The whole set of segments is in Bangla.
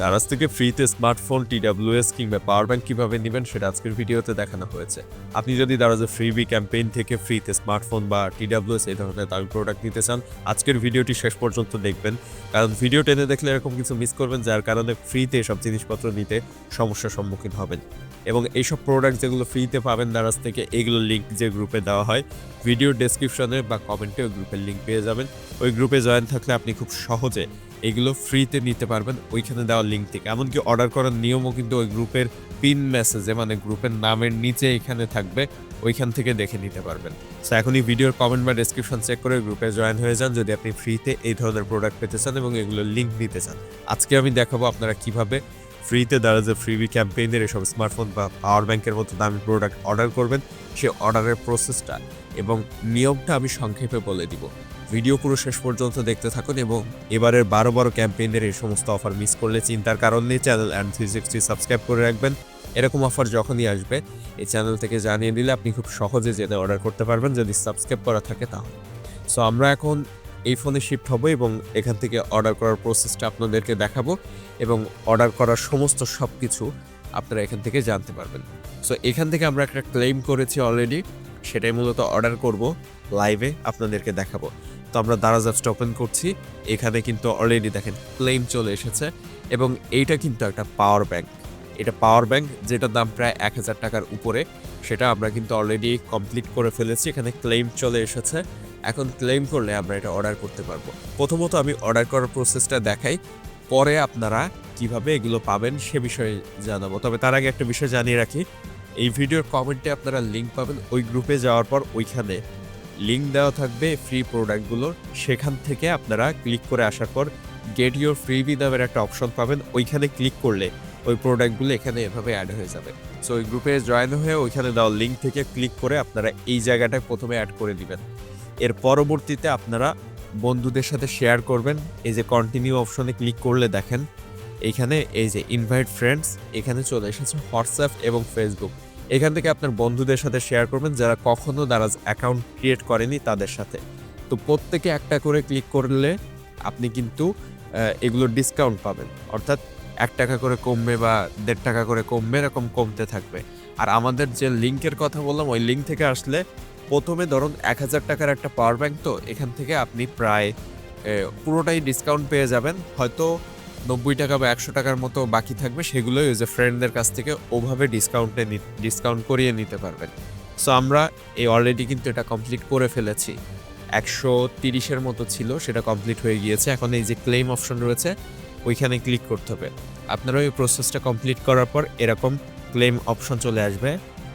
দারাজ থেকে ফ্রিতে স্মার্টফোন টিডাব্লিউএস কিংবা পাওয়ার ব্যাংক কীভাবে নেবেন সেটা আজকের ভিডিওতে দেখানো হয়েছে। আপনি যদি দারাজের ফ্রিবি ক্যাম্পেইন থেকে ফ্রিতে স্মার্টফোন বা টিডাব্লিউএস এই ধরনের দামি প্রোডাক্ট নিতে চান, আজকের ভিডিওটি শেষ পর্যন্ত দেখবেন। কারণ ভিডিও টেনে দেখলে এরকম কিছু মিস করবেন, যার কারণে ফ্রিতে সব জিনিসপত্র নিতে সমস্যার সম্মুখীন হবেন। এবং এইসব প্রোডাক্ট যেগুলো ফ্রিতে পাবেন দারাজ থেকে এগুলোর লিঙ্ক যে গ্রুপে দেওয়া হয় ভিডিও ডেসক্রিপশনে বা কমেন্টে ওই গ্রুপের লিঙ্ক পেয়ে যাবেন। ওই গ্রুপে জয়েন থাকলে আপনি খুব সহজে এগুলো ফ্রিতে নিতে পারবেন ওইখানে দেওয়া লিঙ্ক থেকে। এমনকি অর্ডার করার নিয়মও কিন্তু ওই গ্রুপের পিন মেসেজে মানে গ্রুপের নামের নিচে এখানে থাকবে, ওইখান থেকে দেখে নিতে পারবেন। সো এখনই ভিডিওর কমেন্ট বা ডেসক্রিপশন চেক করে গ্রুপে জয়েন হয়ে যান। যদি আপনি ফ্রিতে এই ধরনের প্রোডাক্ট পেতে চান এবং এগুলোর লিঙ্ক নিতে চান। আজকে আমি দেখাবো আপনারা কীভাবে ফ্রিতে দারাজের ফ্রিবি ক্যাম্পেইনের এসব স্মার্টফোন বা পাওয়ার ব্যাংকের মতো দামি প্রোডাক্ট অর্ডার করবেন, সে অর্ডারের প্রসেসটা এবং নিয়মটা আমি সংক্ষেপে বলে দিব। ভিডিও পুরো শেষ পর্যন্ত দেখতে থাকুন এবং এবারের বারো বারো ক্যাম্পেইনের এই সমস্ত অফার মিস করলে চিন্তার কারণ নেই। Channel and three sixty subscribe করে রাখবেন। এরকম অফার যখনই আসবে, এই চ্যানেল থেকে জানিয়ে দিলে আপনি খুব সহজে জেনে অর্ডার করতে পারবেন। যদি সাবস্ক্রাইব করা থাকে তাহলে। সো আমরা এখন এই ফোনে শিফট হব এবং এখান থেকে অর্ডার করার প্রসেসটা আপনাদেরকে দেখাবো এবং অর্ডার করার সমস্ত সব কিছু আপনারা এখান থেকে জানতে পারবেন। সো এখান থেকে আমরা একটা ক্লেম করেছি অলরেডি সেটাই মূলত অর্ডার করব লাইভে আপনাদেরকে দেখাবো। তো আমরা দারাজ অ্যাপসটা ওপেন করছি, এখানে কিন্তু অলরেডি দেখেন ক্লেম চলে এসেছে এবং এইটা কিন্তু একটা পাওয়ার ব্যাংক এটা পাওয়ার ব্যাংক যেটার দাম প্রায় এক হাজার টাকার উপরে, সেটা আমরা কিন্তু অলরেডি কমপ্লিট করে ফেলেছি, এখানে ক্লেম চলে এসেছে। এখন ক্লেম করলে আমরা এটা অর্ডার করতে পারব। প্রথমত আমি অর্ডার করার প্রসেসটা দেখাই, পরে আপনারা কীভাবে এগুলো পাবেন সে বিষয়ে জানাব। তবে তার আগে একটা বিষয় জানিয়ে রাখি, এই ভিডিওর কমেন্টে আপনারা লিঙ্ক পাবেন ওই গ্রুপে যাওয়ার পর ওইখানে। লিঙ্ক দেওয়া থাকবে ফ্রি প্রোডাক্টগুলোর সেখান থেকে আপনারা ক্লিক করে আসার পর গেট ইউর ফ্রিবি নামের একটা অপশন পাবেন, ওইখানে ক্লিক করলে ওই প্রোডাক্টগুলো এখানে এভাবে অ্যাড হয়ে যাবে। সো ওই গ্রুপে জয়েন হয়ে ওইখানে দেওয়া লিঙ্ক থেকে ক্লিক করে আপনারা এই জায়গাটায় প্রথমে অ্যাড করে দিবেন। এর পরবর্তীতে আপনারা বন্ধুদের সাথে শেয়ার করবেন। এই যে কন্টিনিউ অপশনে ক্লিক করলে দেখেন এইখানে এই যে ইনভাইট ফ্রেন্ডস এখানে চলে এসেছে হোয়াটসঅ্যাপ এবং ফেসবুক এখান থেকে আপনার বন্ধুদের সাথে শেয়ার করবেন যারা কখনো দারাজ অ্যাকাউন্ট ক্রিয়েট করেনি তাদের সাথে। তো প্রত্যেকে একটা করে ক্লিক করলে আপনি কিন্তু এগুলো ডিসকাউন্ট পাবেন। অর্থাৎ এক টাকা করে কমবে বা দেড় টাকা করে কমবে এরকম কমতে থাকবে। আর আমাদের যে লিঙ্কের কথা বললাম, ওই লিঙ্ক থেকে আসলে প্রথমে ধরুন এক হাজার টাকার একটা পাওয়ার ব্যাংক তো, এখান থেকে আপনি প্রায় পুরোটাই ডিসকাউন্ট পেয়ে যাবেন। হয়তো নব্বই টাকা বা একশো টাকার মতো বাকি থাকবে, সেগুলোই ওই যে ফ্রেন্ডদের কাছ থেকে ওভাবে ডিসকাউন্টে ডিসকাউন্ট করিয়ে নিতে পারবেন। সো আমরা এই অলরেডি কিন্তু এটা কমপ্লিট করে ফেলেছি। একশো তিরিশের মতো ছিল, সেটা কমপ্লিট হয়ে গিয়েছে। এখন এই যে ক্লেম অপশন রয়েছে, ওইখানে ক্লিক করতে হবে। আপনারা ওই প্রসেসটা কমপ্লিট করার পর এরকম ক্লেম অপশন চলে আসবে।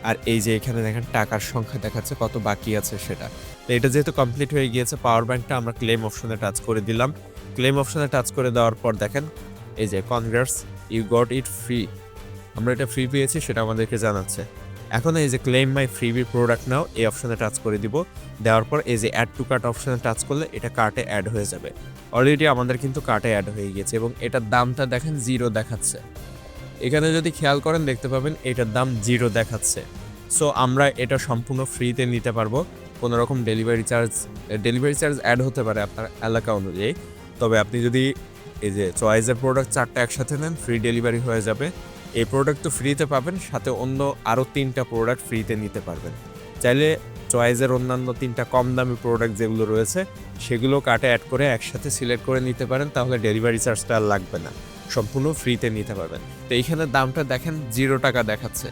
আর এই যে এখানে দেখেন টাকার সংখ্যা দেখাচ্ছে, কত বাকি আছে সেটা। তো এটা যেহেতু কমপ্লিট হয়ে গিয়েছে পাওয়ার ব্যাংকটা আমরা ক্লেম অপশনে টাচ করে দিলাম। ক্লেম অপশনে টাচ করে দেওয়ার পর দেখেন, এই যে congrats you got it free আমরা এটা ফ্রি পেয়েছি, সেটা আমাদেরকে জানাচ্ছে। এখন এই যে ক্লেম মাই ফ্রিবি প্রোডাক্ট নাও এই অপশনে টাচ করে দিব। দেওয়ার পর এই যে অ্যাড টু কার্ট অপশনে টাচ করলে এটা কার্টে অ্যাড হয়ে যাবে। অলরেডি আমাদের কিন্তু কার্টে অ্যাড হয়ে গিয়েছে এবং এটার দামটা দেখেন জিরো দেখাচ্ছে। এখানে যদি খেয়াল করেন, দেখতে পাবেন এটার দাম জিরো দেখাচ্ছে। সো আমরা এটা সম্পূর্ণ ফ্রিতে নিতে পারব। কোনো রকম delivery charge delivery charge add হতে পারে আপনার এলাকা অনুযায়ী। তবে আপনি যদি এই যে চয়েসের প্রোডাক্ট চারটা একসাথে নেন ফ্রি ডেলিভারি হয়ে যাবে। এই প্রোডাক্ট তো ফ্রিতে পাবেন, সাথে অন্য আরও তিনটা প্রোডাক্ট ফ্রিতে নিতে পারবেন। চাইলে চয়েসের অন্যান্য তিনটা কম দামি প্রোডাক্ট যেগুলো রয়েছে, সেগুলো কার্টে অ্যাড করে একসাথে সিলেক্ট করে নিতে পারেন, তাহলে ডেলিভারি চার্জটা আর লাগবে না। সম্পূর্ণ ফ্রিতে নিতে পারবেন। তো এইখানে দামটা দেখেন জিরো টাকা দেখাচ্ছে।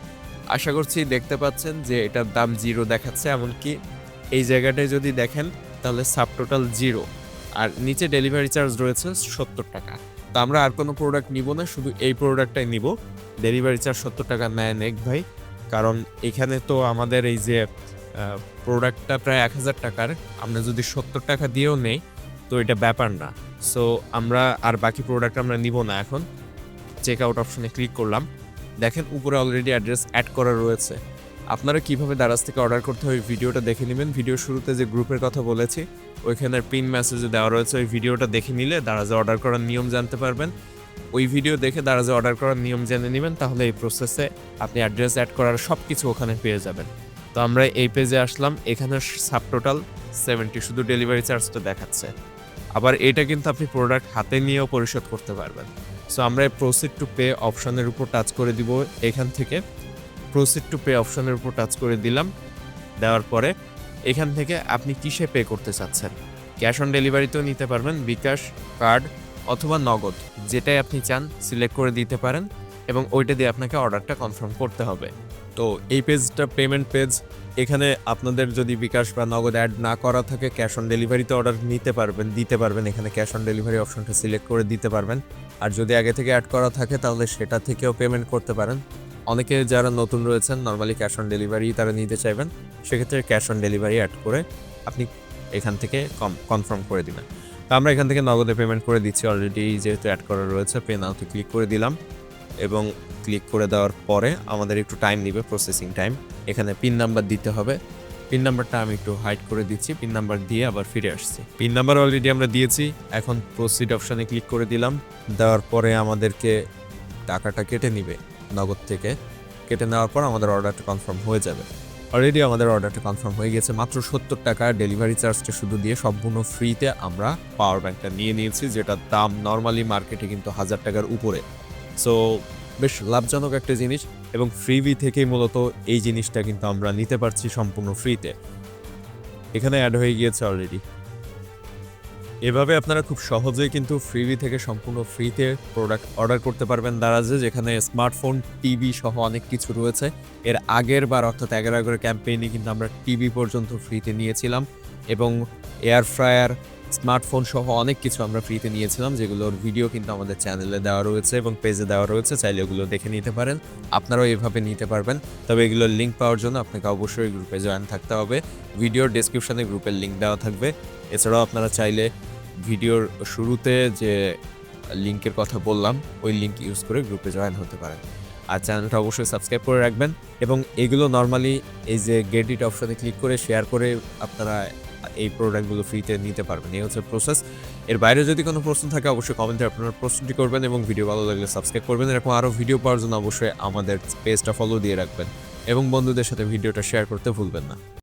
আশা করছি দেখতে পাচ্ছেন যে এটার দাম জিরো দেখাচ্ছে, এমনকি এই জায়গাটায় যদি দেখেন, তাহলে সাব টোটাল জিরো আর নিচে ডেলিভারি চার্জ রয়েছে সত্তর টাকা। তো আমরা আর কোনো প্রোডাক্ট নিব না, শুধু এই প্রোডাক্টটাই নিব। ডেলিভারি চার্জ সত্তর টাকা নেয় নেক ভাই। কারণ এখানে তো আমাদের এই যে প্রোডাক্টটা প্রায় এক হাজার টাকার। আমরা যদি সত্তর টাকা দিয়েও নেই, তো এটা ব্যাপার না। সো আমরা আর বাকি প্রোডাক্ট আমরা নিব না এখন। চেক আউট অপশনে ক্লিক করলাম। দেখেন উপরে অলরেডি অ্যাড্রেস অ্যাড করা রয়েছে। আপনারা কীভাবে দারাজ থেকে অর্ডার করতে হয় ভিডিওটা দেখে নেবেন। ভিডিও শুরুতে যে গ্রুপের কথা বলেছি, ওইখানে পিন মেসেজে দেওয়া রয়েছে। ওই ভিডিওটা দেখে নিলে দারাজে অর্ডার করার নিয়ম জানতে পারবেন। ওই ভিডিও দেখে দারাজে অর্ডার করার নিয়ম জেনে নেবেন। তাহলে এই প্রসেসে আপনি অ্যাড্রেস অ্যাড করার সব কিছু ওখানে পেয়ে যাবেন। তো আমরা এই পেজে আসলাম। এখানে সাব টোটাল সেভেন্টি শুধু ডেলিভারি চার্জটা দেখাচ্ছে। আবার এটা কিন্তু আপনি প্রোডাক্ট হাতে নিয়েও পরিশোধ করতে পারবেন। সো আমরা প্রসিড টু পে অপশনের উপর টাচ করে দিব। এখান থেকে প্রসিড টু পে অপশনের উপর টাচ করে দিলাম। দেওয়ার পরে এখান থেকে আপনি কিসে পে করতে চাচ্ছেন? ক্যাশ অন ডেলিভারিতেও নিতে পারবেন। বিকাশ কার্ড অথবা নগদ, যেটাই আপনি চান সিলেক্ট করে দিতে পারেন। এবং ওইটা দিয়ে আপনাকে অর্ডারটা কনফার্ম করতে হবে। তো এই পেজটা পেমেন্ট পেজ এখানে আপনাদের যদি বিকাশ বা নগদ অ্যাড না করা থাকে ক্যাশ অন ডেলিভারিতে অর্ডার নিতে পারবেন, দিতে পারবেন। এখানে ক্যাশ অন ডেলিভারি অপশনটা সিলেক্ট করে দিতে পারবেন। আর যদি আগে থেকে অ্যাড করা থাকে, তাহলে সেটা থেকেও পেমেন্ট করতে পারেন। অনেকে যারা নতুন রয়েছেন নর্মালি ক্যাশ অন ডেলিভারি তারা নিতে চাইবেন। সেক্ষেত্রে ক্যাশ অন ডেলিভারি অ্যাড করে আপনি এখান থেকে কম কনফার্ম করে দিবেন। তো আমরা এখান থেকে নগদে পেমেন্ট করে দিচ্ছি। অলরেডি যেহেতু অ্যাড করা রয়েছে পে নাওতে ক্লিক করে দিলাম। এবং ক্লিক করে দেওয়ার পরে আমাদের একটু টাইম নেবে প্রসেসিং টাইম এখানে পিন নাম্বার দিতে হবে। পিন নাম্বারটা আমি একটু হাইড করে দিচ্ছি। পিন নাম্বার দিয়ে আবার ফিরে আসছি। পিন নাম্বার অলরেডি আমরা দিয়েছি। এখন প্রসিড অপশানে ক্লিক করে দিলাম। দেওয়ার পরে আমাদেরকে টাকাটা কেটে নিবে নগদ থেকে। কেটে নেওয়ার পর আমাদের অর্ডারটা কনফার্ম হয়ে যাবে। অলরেডি আমাদের অর্ডারটা কনফার্ম হয়ে গেছে। মাত্র সত্তর টাকা ডেলিভারি চার্জটা শুধু দিয়ে সম্পূর্ণ ফ্রিতে আমরা পাওয়ার ব্যাংকটা নিয়ে নিয়েছি যেটার দাম নর্মালি মার্কেটে কিন্তু হাজার টাকার উপরে। সো বেশ লাভজনক একটা জিনিস এবং ফ্রিবি থেকেই মূলত এই জিনিসটা কিন্তু আমরা নিতে পারছি সম্পূর্ণ ফ্রিতে এখানে অ্যাড হয়ে গিয়েছে অলরেডি এভাবে আপনারা খুব সহজেই কিন্তু ফ্রিবি থেকে সম্পূর্ণ ফ্রিতে প্রোডাক্ট অর্ডার করতে পারবেন দারাজে, যেখানে স্মার্টফোন টিভি সহ অনেক কিছু রয়েছে। এর আগের বার অর্থাৎ এগারো এগারো ক্যাম্পেইনে কিন্তু আমরা টিভি পর্যন্ত ফ্রিতে নিয়েছিলাম এবং এয়ার ফ্রায়ার স্মার্টফোন সহ অনেক কিছু আমরা ফ্রিতে নিয়েছিলাম, যেগুলোর ভিডিও কিন্তু আমাদের চ্যানেলে দেওয়া রয়েছে এবং পেজে দেওয়া রয়েছে, চাইলে ওগুলো দেখে নিতে পারেন। আপনারাও এভাবে নিতে পারবেন। তবে এগুলোর লিঙ্ক পাওয়ার জন্য আপনাকে অবশ্যই গ্রুপে জয়েন থাকতে হবে। ভিডিওর ডেসক্রিপশনে গ্রুপের লিঙ্ক দেওয়া থাকবে। এছাড়াও আপনারা চাইলে ভিডিওর শুরুতে যে লিঙ্কের কথা বললাম, ওই লিঙ্ক ইউজ করে গ্রুপে জয়েন হতে পারেন। আর চ্যানেলটা অবশ্যই সাবস্ক্রাইব করে রাখবেন এবং এগুলো নর্মালি এই যে গেট ইট অপশনে ক্লিক করে শেয়ার করে আপনারা এই প্রোডাক্টগুলো ফ্রিতে নিতে পারবেন। এই হচ্ছে প্রসেস এর বাইরে যদি কোনো প্রশ্ন থাকে, অবশ্যই কমেন্টে আপনারা প্রশ্নটি করবেন এবং ভিডিও ভালো লাগলে সাবস্ক্রাইব করবেন। এরকম আরও ভিডিও পাওয়ার জন্য অবশ্যই আমাদের পেজটা ফলো দিয়ে রাখবেন এবং বন্ধুদের সাথে ভিডিওটা শেয়ার করতে ভুলবেন না।